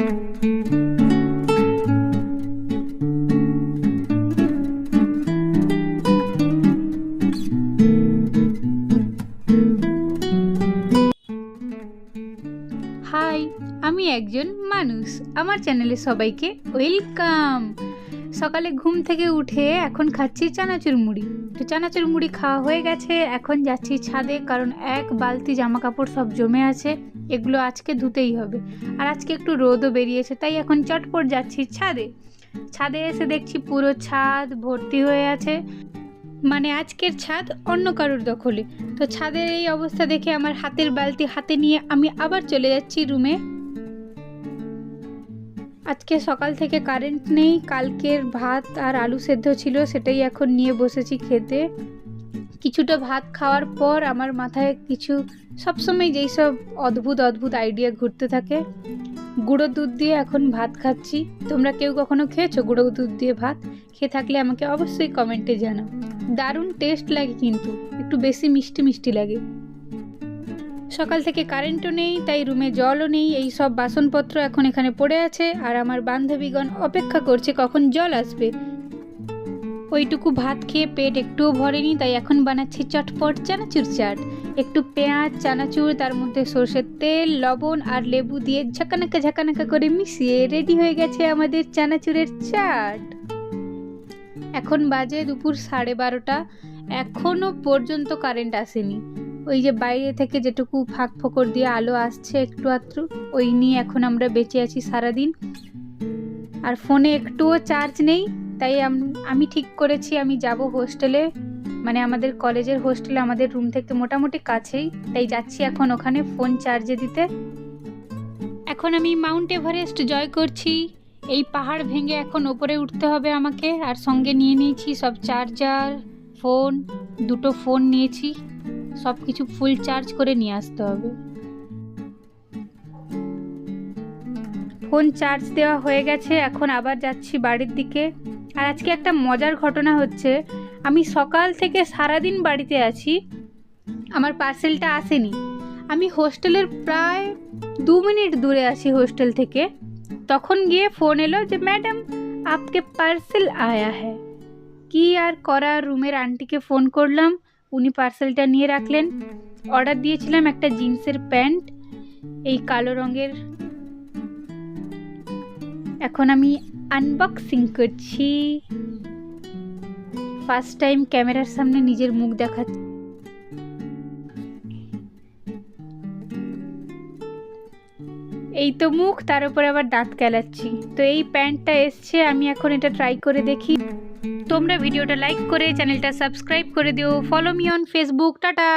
High আমি একজন মানুষ। আমার চ্যানেলে সবাইকে ওয়েলকাম সকালে ঘুম থেকে উঠে এখন খাচ্ছি চানাচুর মুড়ি। তো চানাচুর মুড়ি খাওয়া হয়ে গেছে, এখন যাচ্ছি ছাদে কারণ এক বালতি জামা কাপড় সব জমে আছে। এগুলো আজকে ধুতেই হবে। আর আজকে একটু রোদও বেরিয়েছে, তাই এখন চটপট যাচ্ছি ছাদে। ছাদে এসে দেখছি পুরো ছাদ ভর্তি হয়ে আছে। মানে আজকের ছাদ অন্য কারোর দখলে। তো ছাদের এই অবস্থা দেখে আমার হাতের বালতি হাতে নিয়ে আমি আবার চলে যাচ্ছি রুমে। আজকে সকাল থেকে কারেন্ট নেই, কালকের ভাত আর আলু সেদ্ধ ছিল, সেটাই এখন নিয়ে বসেছি খেতে। কিছুটা ভাত খাওয়ার পর আমার মাথায় কিছু সবসময় যেই সব অদ্ভুত অদ্ভুত আইডিয়া ঘুরতে থাকে। গুঁড়ো দুধ দিয়ে এখন ভাত খাচ্ছি। তোমরা কেউ কখনো খেয়েছো গুঁড়ো দুধ দিয়ে ভাত? খেয়ে থাকলে আমাকে অবশ্যই কমেন্টে জানাও। দারুণ টেস্ট লাগে কিন্তু, একটু বেশি মিষ্টি মিষ্টি লাগে। সকাল থেকে কারেন্টও নেই, তাই রুমে জলও নেই। এই সব বাসনপত্র এখন এখানে পড়ে আছে, আর আমার বান্ধবীগণ অপেক্ষা করছে কখন জল আসবে। ওইটুকু ভাত খেয়ে পেট একটুও ভরেনি, তাই এখন বানাচ্ছি চটপট চানাচুর চাট। একটু পেঁয়াজ, চানাচুর, তার মধ্যে সর্ষের তেল, লবণ আর লেবু দিয়ে ঝাঁকানাকা ঝাঁকানাকা করে মিশিয়ে রেডি হয়ে গেছে আমাদের চানাচুরের চাট। এখন বাজে দুপুর সাড়ে বারোটা। এখনও পর্যন্ত কারেন্ট আসেনি। ওই যে বাইরে থেকে যেটুকু ফাঁক ফোকর দিয়ে আলো আসছে একটু আধটু, ওই নিয়ে এখন আমরা বেঁচে আছি সারাদিন। আর ফোনে একটুও চার্জ নেই। তাই আমি ঠিক করেছি আমি যাব হোস্টেলে মানে আমাদের কলেজের হোস্টেলে আমাদের রুম থেকে মোটামুটি কাছেই। তাই যাচ্ছি এখন ওখানে ফোন চার্জে দিতে। এখন আমি মাউন্ট এভারেস্ট জয় করছি। এই পাহাড় ভেঙে এখন ওপরে উঠতে হবে আমাকে আর সঙ্গে নিয়ে নিয়েছি সব চার্জার ফোন দুটো ফোন নিয়েছি। সব কিছু ফুল চার্জ করে নিয়ে আসতে হবে। ফোন চার্জ দেওয়া হয়ে গেছে এখন আবার যাচ্ছি বাড়ির দিকে। আর আজকে একটা মজার ঘটনা হচ্ছে, আমি সকাল থেকে সারাদিন বাড়িতে আছি, আমার পার্সেলটা আসেনি। আমি হোস্টেলের প্রায় দু মিনিট দূরে আছি হোস্টেল থেকে। তখন গিয়ে ফোন এলো যে, ম্যাডাম, আপকে পার্সেল আয়া হ্যাঁ কি আর করা রুমের আন্টিকে ফোন করলাম, উনি পার্সেলটা নিয়ে রাখলেন। অর্ডার দিয়েছিলাম একটা জিন্সের প্যান্ট, এই কালো রঙের। এখন আমি আনবক্সিং করছি। ফার্স্ট টাইম ক্যামেরার সামনে নিজের মুখ দেখাচ্ছি এই তো মুখ, তার উপরে আবার দাঁত কেলাচ্ছি। তো এই প্যান্টটা এসছে, আমি এখন এটা ট্রাই করে দেখি। তোমরা ভিডিওটা লাইক করে চ্যানেলটা সাবস্ক্রাইব করে দিও। Follow me on Facebook tata!